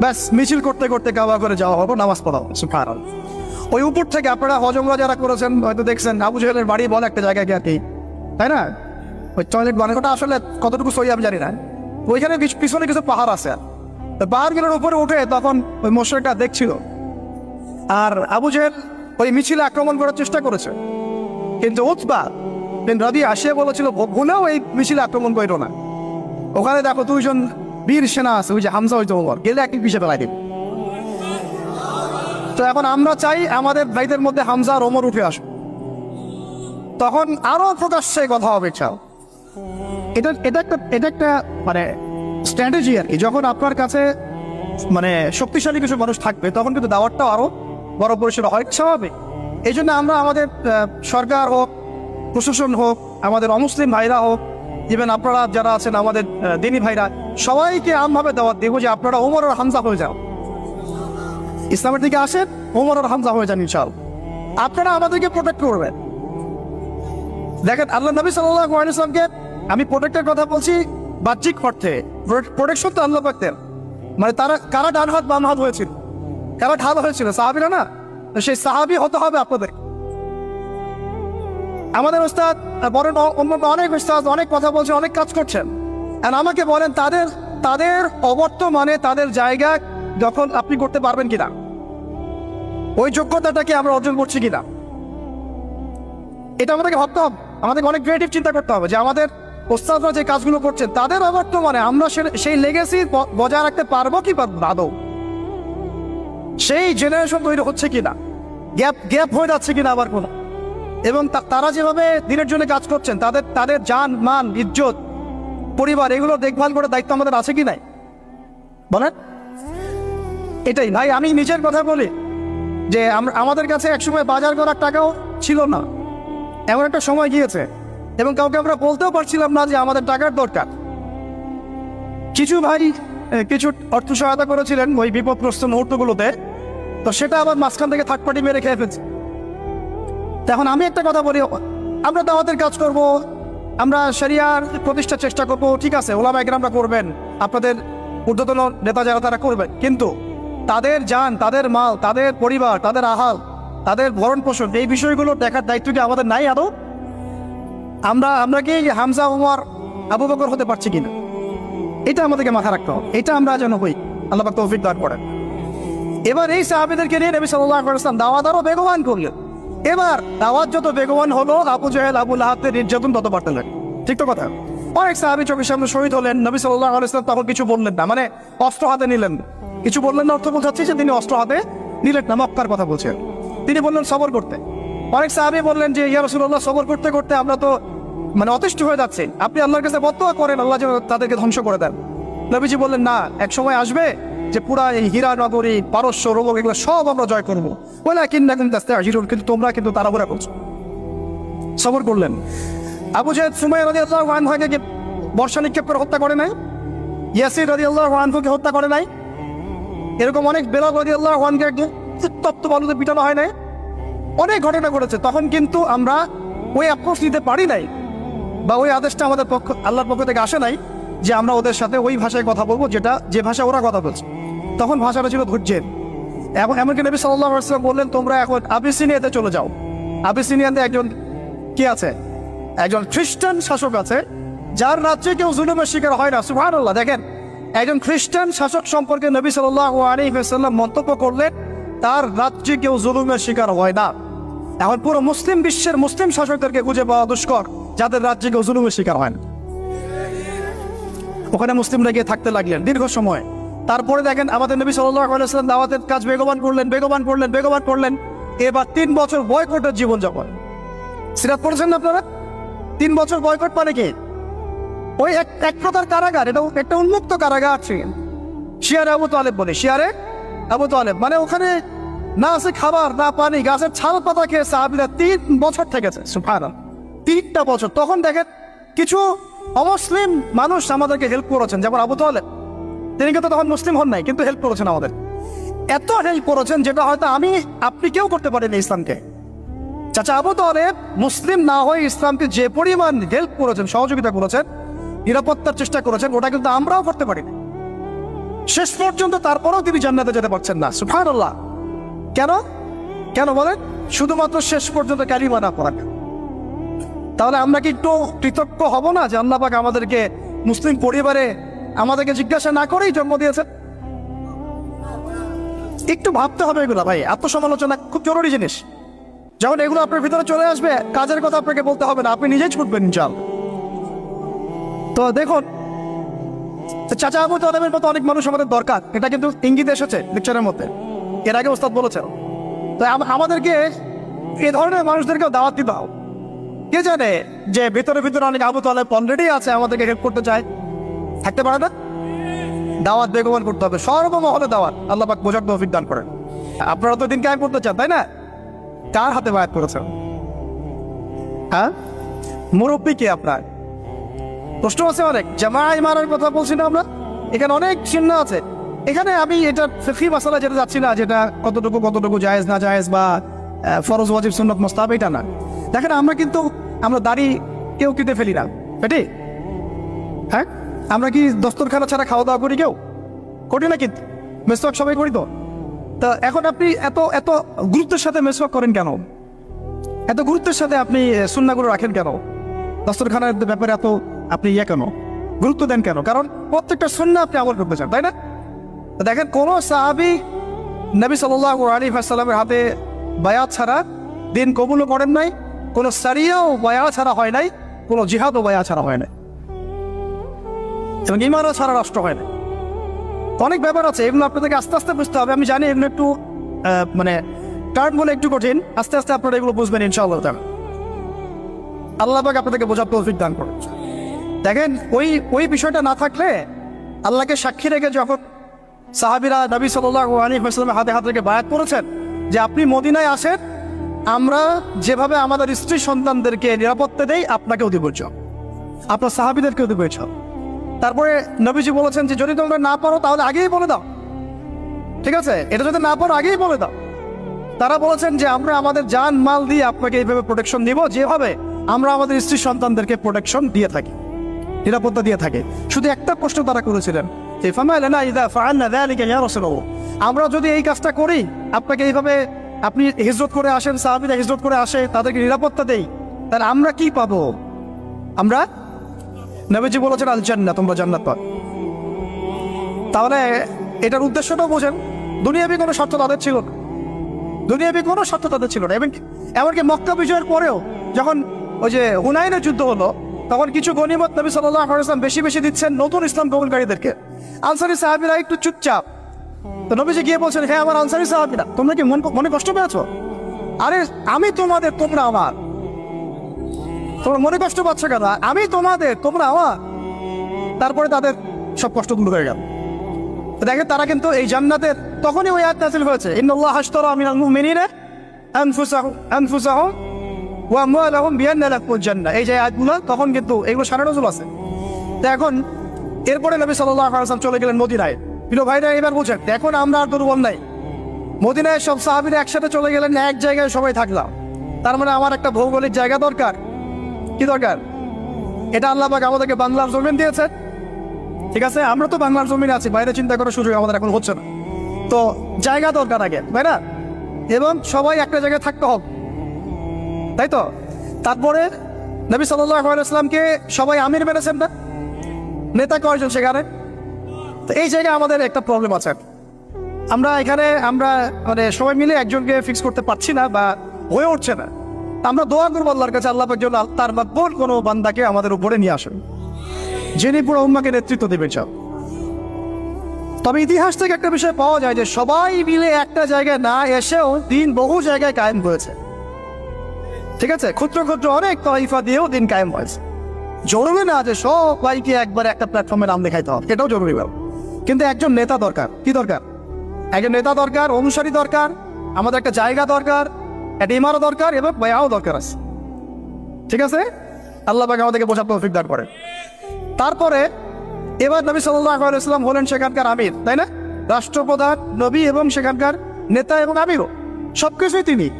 ব্যাস, মিছিল করতে করতে কাবা করে যাওয়া হব নামাজ পড়া সুবহানাল্লাহ। ওই উপর থেকে আপনারা হজমরা যারা করেছেন, হয়তো দেখছেন, আবু জাহেলের বাড়ি বলে একটা জায়গায় গিয়ে তাই না? ওই টয়লেট বানানোটা আসলে কতটুকু সই আমি জানি না। ওইখানে কিছু- পিছনে কিছু পাহাড় আছে। পাহাড়গুলোর উপরে উঠে তখন ওই মশাইটা দেখছিল। আর আবু জাহেল ওই মিছিলে আক্রমণ করার চেষ্টা করেছে। কিন্তু বিন রবি আসিয়া বলেছিল "ভ- ভুলেও এই মিছিলে আক্রমণ করো না। ওখানে দেখো দুইজন বীর সেনা আছে, ওই যে হামজা হইতো ওমর গেলে একই পিছিয়ে ফেলাই দিবে। তো এখন আমরা চাই আমাদের ভাইদের মধ্যে হামজা আর ওমর উঠে আসুক। তখন আরও প্রকাশ্যে কথা হবে, চাও। এটা এটা একটা এটা একটা মানে স্ট্র্যাটেজি আর কি। যখন আপনার কাছে মানে শক্তিশালী কিছু মানুষ থাকবে, তখন কিন্তু দাওয়াতটাও আরও বড় পরিসরে হয়, স্বাভাবিক। এই জন্য আমরা আমাদের সরকার হোক, প্রশাসন হোক, আমাদের অমুসলিম ভাইরা হোক ইভেন আপনারা যারা আছেন আমাদের দিনী ভাইরা, সবাইকে আমভাবে দাওয়াত দেবো যে আপনারা ওমর আর হামজা হয়ে যাও ইসলামের দিকে আসেন, ওমর আর হামজা হয়ে যান ইনশাল আপনারা আমাদেরকে প্রোটেক্ট করবেন। দেখেন, আল্লাহ নবী সাল্লাহ ইসলামকে আমি প্রোটেক্টের কথা বলছি বাহ্যিক অর্থে। প্রোটেকশন তো আল্লাহ পাকতেন মানে তারা, কারা ডান হাত, বাম হাত হয়েছিল? কারা ঢাল হয়েছিল? সাহাবিরা না? সেই সাহাবি হতে হবে আপনাদের। আমাদের ওস্তাদ বড় অন্য অনেক ওস্তাদ অনেক কথা বলছে, অনেক কাজ করছেন আর আমাকে বলেন, তাদের তাদের অবর্তমানে তাদের জায়গা যখন আপনি করতে পারবেন কিনা? ওই যোগ্যতাটাকে আমরা অর্জন করছি কিনা? এটা আমাদেরকে ভাবতে হবে। আমাদেরকে অনেক ক্রিয়েটিভ চিন্তা করতে হবে যে আমাদের ওস্তাদরা যে কাজগুলো করছেন, তাদের অবর্তমানে আমরা সেই লেগেসি বজায় রাখতে পারব কি পারব সেই জেনারেশন তৈরি হচ্ছে কিনা? গ্যাপ গ্যাপ হয়ে যাচ্ছে কিনা আবার কোনো? এবং তারা যেভাবে দিনের জন্য কাজ করছেন, তাদের তাদের জান, মান, ইজ্জত, পরিবার, এগুলো দেখভাল করার দায়িত্ব আমাদের আছে কি নাই? বলেন। এটাই। ভাই, আমি নিজের কথা বলি যে আম- আমাদের কাছে একসময় বাজার করার টাকাও ছিল না। এমন একটা সময় গিয়েছে এবং কাউকে আমরা বলতেও পারছিলাম না যে আমাদের টাকার দরকার। কিছু ভাই কিছু অর্থ সহায়তা করেছিলেন ওই বিপদগ্রস্ত মুহূর্তগুলোতে। তো সেটা আবার মাঝখান থেকে থার্ড পার্টি মেরে খেয়ে ফেলছে। এখন আমি একটা কথা বলি। আমরা দাওয়াতের কাজ করব, আমরা শরিয়ার প্রতিষ্ঠার চেষ্টা করব, ঠিক আছে ওলামা একরামরা করবেন, আপনাদের ঊর্ধ্বতন নেতা যারা তারা করবেন, কিন্তু তাদের যান তাদের মাল, তাদের পরিবার, তাদের আহাল, তাদের ভরণ পোষণ এই বিষয়গুলো দেখার দায়িত্ব কি আমাদের নাই আদৌ? আমরা আমরা কি হামজা উমর আবু বকর হতে পারছি কিনা? এটা আমাদেরকে মাথা রাখতে হবে, এটা আমরা যেন হই। আল্লাহ তৌফিক দান করেন। এবার এই সাহাবেদেরকে নিয়ে নবী ওয়াসাল্লাম দাওয়াত আরও বেগবান করলেন। এবার দাওয়াত যত বেগবান হলো, আবু জাহেল, আবু লাহাবদের নির্যাতন তত বাড়তে লাগে ঠিক তো কথা? অনেক সাহাবি চোখের সামনে শহীদ হলেন, নবী সাল্লাল্লাহু আলাইহি ওয়াসাল্লাম তখন কিছু বললেন না মানে অস্ত্র হাতে নিলেন। কিছু বললেন না অর্থ বোঝাচ্ছে যে তিনি অস্ত্র হাতে নিলেন না, মক্কার কথা বলছেন। তিনি বললেন, সবর করতে। অনেক সাহাবি বললেন যে, ইয়া রাসূলুল্লাহ, সবর করতে করতে আমরা তো মানে অতিষ্ঠ হয়ে যাচ্ছে। আপনি আল্লাহর কাছে বদয়া করেন, আল্লাহ যেন তাদেরকে ধ্বংস করে দেন। নবীজি বললেন, না, এক সময় আসবে যে পুরা এই হীরা নগরী, পারস্য রোগ এগুলো সব আমরা জয় করব। বলে কিন্না কিন্তু আস্তে আসিরুন কিন্তু তোমরা কিন্তু তাড়াহুড়া করছ। সবর করলেন। আবু জাহেদ সুমাই রাজি আল্লাহ আনহাকে কি বর্ষা নিক্ষেপ করে হত্যা করে নাই? ইয়াসির রাজি আল্লাহ আনহুকে হত্যা করে নাই? এরকম অনেক বেলাল রাজি আল্লাহ আনকে একদম তপ্ত বালুতে পিটানো হয় নাই? অনেক ঘটনা ঘটেছে, তখন কিন্তু আমরা ওই অ্যাপ্রোচ নিতে পারি নাই বা ওই আদেশটা আমাদের পক্ষ, আল্লাহর পক্ষ থেকে আসে নাই যে আমরা ওদের সাথে ওই ভাষায় কথা বলব যেটা, যে ভাষা ওরা কথা বলছে। তখন ভাষাটা ছিল ধৈর্যের। এখন এমনকি নবী সাল্লাহ আসলাম বললেন, তোমরা এখন আবিসিনিয়াতে চলে যাও। আবিসিনিয়াতে একজন কি আছে? একজন খ্রিস্টান শাসক আছে, যার রাজ্যে কেউ জুলুমের শিকার হয় না। সুহান আল্লাহ দেখেন, একজন খ্রিস্টান শাসক সম্পর্কে নবী আলিহাল্লাম মন্তব্য করলেন, তার রাজ্যে কেউ জুলুমের শিকার হয় না। এখন পুরো মুসলিম বিশ্বের মুসলিম শাসকদেরকে খুঁজে পাওয়া দুষ্কর, যাদের রাজ্যে কেউ জুলুমের শিকার হয় না। ওখানে মুসলিমরা গিয়ে থাকতে লাগলেন। দীর্ঘ সময় তারপরে দেখেন আমাদের নবী সাল্লাম দাওয়াতের কাজ বেগবান করলেন বেগবান করলেন বেগবান করলেন। এবার তিন বছর বয়কটের জীবনযাপন সিরাত পড়েছেন না আপনারা? তিন বছর বয়কট মানে কি? ওই এক এক প্রকার কারাগার, এটা একটা উন্মুক্ত কারাগার ছিল শিয়ারে আবু তালেব বলে, শিয়ারে আবু তালেব। মানে ওখানে না আছে খাবার, না পানি, গাছের ছাল পাতা খেয়ে সাহাবিরা তিন বছর থেকেছে সুফানা তিনটা বছর। তখন দেখেন কিছু অমুসলিম মানুষ আমাদেরকে হেল্প করেছেন, যেমন আবু তালেব। তিনি কিন্তু তখন মুসলিম হন নাই, কিন্তু হেল্প করেছেন আমাদের। এত হেল্প করেছেন যেটা হয়তো আমি, আপনি কেউ করতে পারেনি ইসলামকে। চাচা আবু তালেব মুসলিম না হয়ে ইসলামকে যে পরিমাণ হেল্প করেছেন, সহযোগিতা করেছেন, নিরাপত্তার চেষ্টা করেছেন, ওটা কিন্তু আমরাও করতে পারিনি। শেষ পর্যন্ত তারপরেও তিনি জান্নাতে যেতে পারছেন না সুফান কেন? কেন বলেন? শুধুমাত্র শেষ পর্যন্ত কালিমা না পড়া তাহলে আমরা কি একটু কৃতজ্ঞ হব না যে আল্লাহ পাক আমাদেরকে মুসলিম পরিবারে আমাদেরকে জিজ্ঞাসা না করেই জন্ম দিয়েছেন। একটু ভাবতে হবে এগুলো ভাই, আত্মসমালোচনা খুব জরুরি জিনিস। যখন এগুলো আপনার ভিতরে চলে আসবে, কাজের কথা আপনাকে বলতে হবে না, আপনি নিজেই ছুটবেন চাল তো দেখুন, চাচা আবু তালেবের মতো অনেক মানুষ আমাদের দরকার, এটা কিন্তু ইঙ্গিত এসেছে লেকচারের মধ্যে। এর আগে ওস্তাদ বলেছেন। তো আমাদেরকে এ ধরনের মানুষদেরকেও দাওয়াত দিতে হবে। কে জানে যে ভিতরে ভিতরে অনেক আবু তালেব অলরেডি আছে, আমাদেরকে হেল্প করতে চায়। থাকতে পারে না? দাওয়াত বেগমান করতে হবে। সর্বমহলে দাওয়াত। আল্লাহ পাক বোঝার তৌফিক দান করেন। আপনারা তো দিন কায়েম করতে চান, তাই না? কার হাতে বায়াত করেছেন? হ্যাঁ? মুরব্বী কে আপনার? প্রশ্ন আছে অনেক। জামাই মারার কথা বলছি না আমরা? এখানে অনেক চিহ্ন আছে। এখানে আমি এটা ফি মাসালা যেটা যাচ্ছি না, যেটা কতটুকু কতটুকু জায়েজ, না জায়েজ বা ফরজ, ওয়াজিব, সুন্নত মোস্তাব এটা না। দেখেন, আমরা কিন্তু, আমরা দাড়ি কেউ কেটে ফেলি না। পেটি হ্যাঁ? আমরা কি দস্তরখানা ছাড়া খাওয়া দাওয়া করি কেউ? করি না কিন্তু মেসওয়াক সবাই করি তো। তা এখন আপনি এত এত গুরুত্বের সাথে মেসওয়াক করেন কেন? এত গুরুত্বের সাথে আপনি সুন্নাগুলো রাখেন কেন? দস্তরখানার ব্যাপারে এত আপনি ইয়ে কেন? গুরুত্ব দেন কেন? কারণ প্রত্যেকটা সুন্না আপনি আমল করতে চান, তাই না? দেখেন, কোনো সাহাবি নবী সাল্লাহ আলী সাল্লামের হাতে বায়াত ছাড়া দিন কবুলও করেন নাই, কোনো সারিয়াও বায়া ছাড়া হয় নাই, কোনো জিহাদও বায়া ছাড়া হয় নাই। এবং ইমানও ছাড়া রাষ্ট্র হয় না। অনেক ব্যাপার আছে, এগুলো আপনাদেরকে আস্তে আস্তে বুঝতে হবে। আমি জানি এগুলো একটু মানে টার্ম বলে একটু কঠিন। আস্তে আস্তে আপনারা এগুলো বুঝবেন ইনশাআল্লাহ আল্লাহ পাক আপনাদেরকে বোঝার তৌফিক দান করুন। দেখেন, ওই ওই বিষয়টা না থাকলে আল্লাহকে সাক্ষী রেখে যখন সাহাবিরা নবী সাল্লাহ আলী হাসলামের হাতে হাত রেখে বায়াত করেছেন যে আপনি মদিনায় আসেন, আমরা যেভাবে আমাদের স্ত্রী সন্তানদেরকে নিরাপত্তা দেই, আপনাকেও দিব আপনার সাহাবিদেরকেও দিব। তারপরে নবীজি বলেছেন যে, যদি তোমরা না পারো, তাহলে আগেই বলে দাও। ঠিক আছে? এটা যদি না পারো, আগেই বলে দাও। তারা বলেছেন যে, আমরা আমাদের যান মাল দিয়ে আপনাকে এইভাবে প্রোটেকশন দিব যেভাবে আমরা আমাদের স্ত্রী সন্তানদেরকে প্রোটেকশন দিয়ে থাকি, নিরাপত্তা দিয়ে থাকে। শুধু একটা প্রশ্ন তারা করেছিলেন আমরা যদি এই কাজটা করি, আপনাকে এইভাবে আপনি হিজরত করে আসেন, সাহাবীরা হিজরত করে আসে, তাদেরকে নিরাপত্তা দেই, তাহলে আমরা কি পাবো? আমরা নবীজি বলেছেন, আল জান্নাত, তোমরা জান্নাত পাবে। তাহলে এটার উদ্দেশ্যটাও বোঝেন, দুনিয়াবি কোনো শর্ত তাদের ছিল না। দুনিয়াবি কোনো শর্ত তাদের ছিল না। এবং এমনকি মক্কা বিজয়ের পরেও যখন ওই যে হুনাইনের যুদ্ধ হলো, তখন কিছু গনিমত নবী সাল্লাহ বেশি বেশি দিচ্ছেন নতুন ইসলাম কবুলকারীদেরকে আনসারি সাহাবিরা একটু চুপচাপ। তো নবীজি গিয়ে বলছেন হ্যাঁ আমার আনসারি সাহাবিরা, তোমরা কি মনে কষ্ট পেয়েছ? আরে, আমি তোমাদের, তোমরা আমার। তোমরা মনে কষ্ট পাচ্ছ কেন? আমি তোমাদের, তোমরা আমার। তারপরে তাদের সব কষ্ট দূর হয়ে গেল। দেখে তারা কিন্তু এই জান্নাতের তখনই ওই আয়াত নাযিল হয়েছে। ইন্নাল্লাহ হাশতারা মিনাল মুমিনিনা আনফুসাহুম আনফুসাহুম ওয়া আমওয়ালাহুম বিআন্না লাকুমুল জান্নাহ। এই যে আয়াতগুলো, তখন কিন্তু এগুলো সারা নজুল আছে। তো এখন এরপরে নবী সাল্লাল্লাহু আলাইহি ওয়াসাল্লাম চলে গেলেন মদিনায়। প্রিয় ভাইরা, এবার বুঝেন, এখন আমরা আর দুর্বল নাই। মদিনায় সব সাহাবীরা একসাথে চলে গেলেন, এক জায়গায় সবাই থাকলাম। তার মানে আমার একটা ভৌগোলিক জায়গা দরকার। কি দরকার? এটা আল্লাহ পাক আমাদেরকে বাংলার জমিন দিয়েছে ঠিক আছে? আমরা তো বাংলার জমিনে আছি, বাইরে চিন্তা করার সুযোগ আমাদের এখন হচ্ছে না। তো জায়গা দরকার আগে, তাই না? এবং সবাই একটা জায়গায় থাকতে হবে। তাই তো? তারপরে নবী সাল্লামকে সবাই আমির মেরেছেন না? নেতা কয়জন সেখানে? তো এই জায়গায় আমাদের একটা প্রবলেম আছে। আমরা এখানে, আমরা মানে সবাই মিলে একজনকে ফিক্স করতে পারছি না বা হয়ে উঠছে না। আমরা দোয়া করব আল্লাহর কাছে, আল্লাহ পাক যেন তার মাতবর কোনো বান্দাকে আমাদের উপরে নিয়ে আসেন। যিনি পুরো উম্মাকে নেতৃত্ব দেবেন সব তবে ইতিহাস থেকে একটা বিষয় পাওয়া যায় যে সবাই মিলে একটা জায়গায় না এসেও দিন বহু জায়গায় কায়েম হয়েছে। ঠিক আছে? ক্ষুদ্র ক্ষুদ্র অনেক তরিফা দিয়েও দিন কায়েম হয়েছে। জরুরি না যে সবাইকে একবার একটা প্ল্যাটফর্মে নাম দেখাইতে হবে। এটাও জরুরি ব্যাপার কিন্তু একজন নেতা দরকার। কি দরকার? একজন নেতা দরকার, অনুসারী দরকার, আমাদের একটা জায়গা দরকার একটা ইমারও দরকার এবং বয়াও দরকার আছে। ঠিক আছে? আল্লাহ পাক আমাদেরকে বোঝার তৌফিক দান করেন। তারপরে এবার নবী সাল্লাম হলেন সেখানকার আমির, তাই না? রাষ্ট্রপ্রধান, নবী এবং সেখানকার নেতা এবং আমিরও। সবকিছুই তিনি।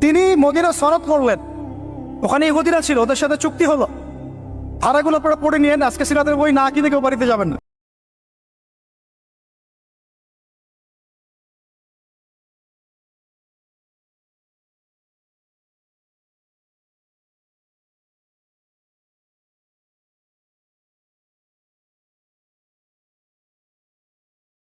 তিনি মদিনা সরব করলেন। ওখানে ইহুদিরা ছিল, ওদের সাথে চুক্তি হলো। ভাড়াগুলো পরে পড়ে নিয়ে আজকে সিরাতের বই না কিনে কেউ বাড়িতে যাবেন না।